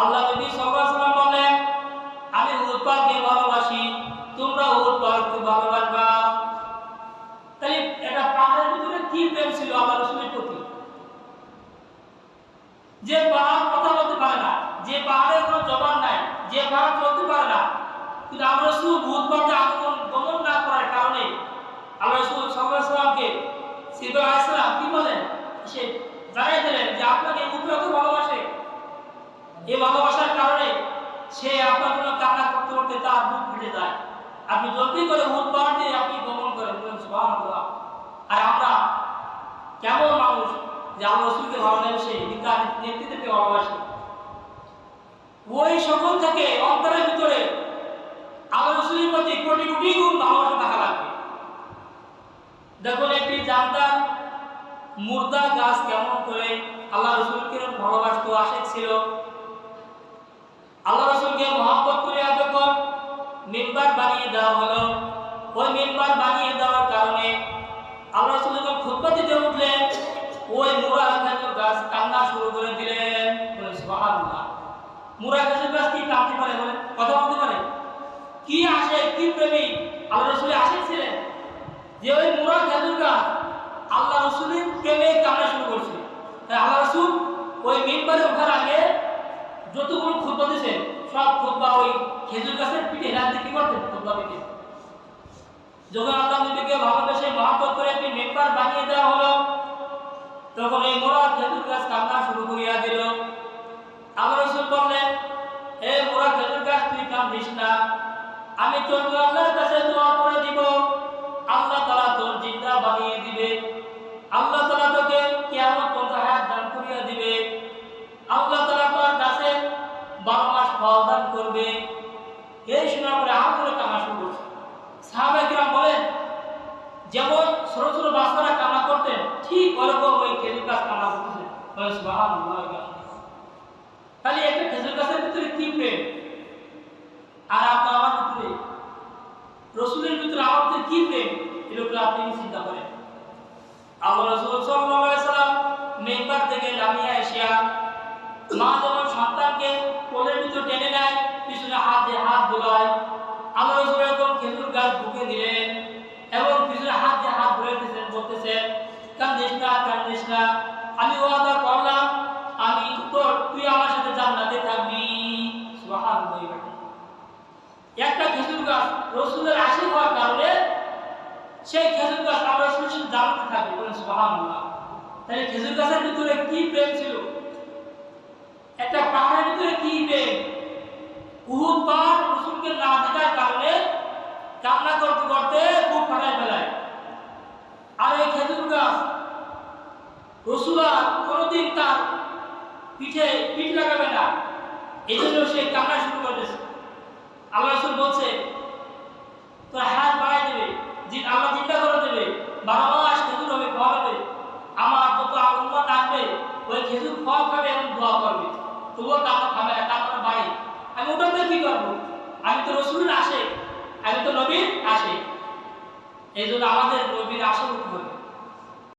আল্লাহ নবী সাল্লাল্লাহু বলেন আমি পাহাড়কে ভালোবাসি, তোমরা পাহাড়কে ভালোবাসবা। তাহলে এটা পাহাড়ের ভিতরে কি প্রেম ছিল আল্লাহ রসুলের প্রতি? যে পাহাড় কথা বলতে পারে না, যে পাহাড়ের কোনো জবান নাই, যে পাহাড় চলতে পারে না, কিন্তু আমরা রসুল পাহাড়ে আগমন গমন না করার কারণে আল্লাহ রসুল সাল্লামকে সিদুল আলাইসালাম কি বলেন সে জানাই দিলেন যে আপনাকে মুখে অত ভালোবাসে এই ভালোবাসার কারণে সে আপনার জন্য কান্না করতে করতে তার বুক ফেটে যায়। আপনি জলদি করে ভূত পাহাড় আপনি গমন করেন আর আমরা কেমন মানুষ যে আল্লাহ রসুলকে ভালোবাসে তার নেতৃত্বকে ভালোবাসে। ওই সকল থেকে অন্তরের ভিতরে আল্লাহ রসুলের প্রতি কোটি কোটি গুণ ভালোবাসা থাকা লাগবে। দেখুন, একটি জানতাম মুর্দা গাছ কেমন করে আল্লাহ রসুলকে ভালোবাসতো, আশেক ছিল। আল্লাহ রসুলকে করে যখন মেম্বার বানিয়ে দেওয়া হলো, ওই মেম্বার বানিয়ে দেওয়ার কারণে আল্লাহ রসুল যখন খুতবা দিতে উঠলেন, ওই মুরা খেজুর গাছ কান্না শুরু করে দিলেন। মুরা খেজুর গাছ কি কাঁদতে পারে বলে কথা বলতে পারে? কি আসে? কি প্রেমিক আল্লাহ রসুল আসে ছিলেন যে ওই মুরা খেজুর গাছ আল্লাহ রসুলের প্রেমে কান্না শুরু করছে তাই আল্লাহ রসুল ওই মেম্বারে ওঠার সব খুতবা ওই খেজুর গাছের পিঠে রাত কি করতেন খুতবা পিঠে। যখন আল্লাহ নবীকে ভালোবেসে মহাপত করে একটি মেম্বার বানিয়ে দেওয়া হলো, তখন এই মোড়া খেজুর গাছ কান্না শুরু করিয়া দিল। ওই খেজুর গাছ তাহলে একটা খেজুর গাছের ভিতরে কি প্রেম? আর আপনার আমার ভিতরে, রসুলের ভিতরে আমার ভিতরে কি প্রেম? এগুলো আপনি চিন্তা করেন? আল্লাহ রসুল সাল্লাম মেম্বার থেকে নামিয়ে এসে মা যেমন সন্তানকে কোলের ভিতর টেনে নেয় পিছনে হাত দিয়ে হাত বোলায় আল্লাহ রসুল এরকম খেজুর গাছ বুকে দিলেন এবং পিছনে হাত দিয়ে হাত বুলে দিতেছেন বলতেছেন কান্দিস না কান্দিস না, আমি ওয়াদা করলাম, আমি তোর, তুই আমার সাথে জান্নাতে থাকবি। একটা খেজুর গাছ রসুলের আশি হওয়ার কারণে সেই খেজুর গাছ আমরা রসুলের সাথে জান্নাতে থাকবে বলেন সুবহানাল্লাহ। তাহলে খেজুর গাছের ভিতরে কি প্রেম ছিল? একটা পাহাড়ের ভিতরে কি প্রেম? উহুদ পাহাড় রসুলকে না দেখার কারণে কান্না করতে করতে বুক ফাটায় ফেলায় আর এই খেজুর গাছ রসুলা কোনোদিন তার পিঠে, পিঠ লাগাবে না। এই জন্য সে কান্না শুরু করেছে আল্লাহ বলছে, তোর হাত বাড়াই দেবে, যে আল্লাহ চিন্তা করে দেবে বারো মাস খেজুর হবে হবে। আমার যত আগুন থাকবে, ওই খেজুর ফল খাবে এবং দোয়া করবে। তবুও কান্না খাবে না, কান্না বাড়ে। আমি ওটাতে কি করব? আমি তো রসুলের আসে, আমি তো নবীর আসে। এই জন্য আমাদের নবীর আসে উঠতে হবে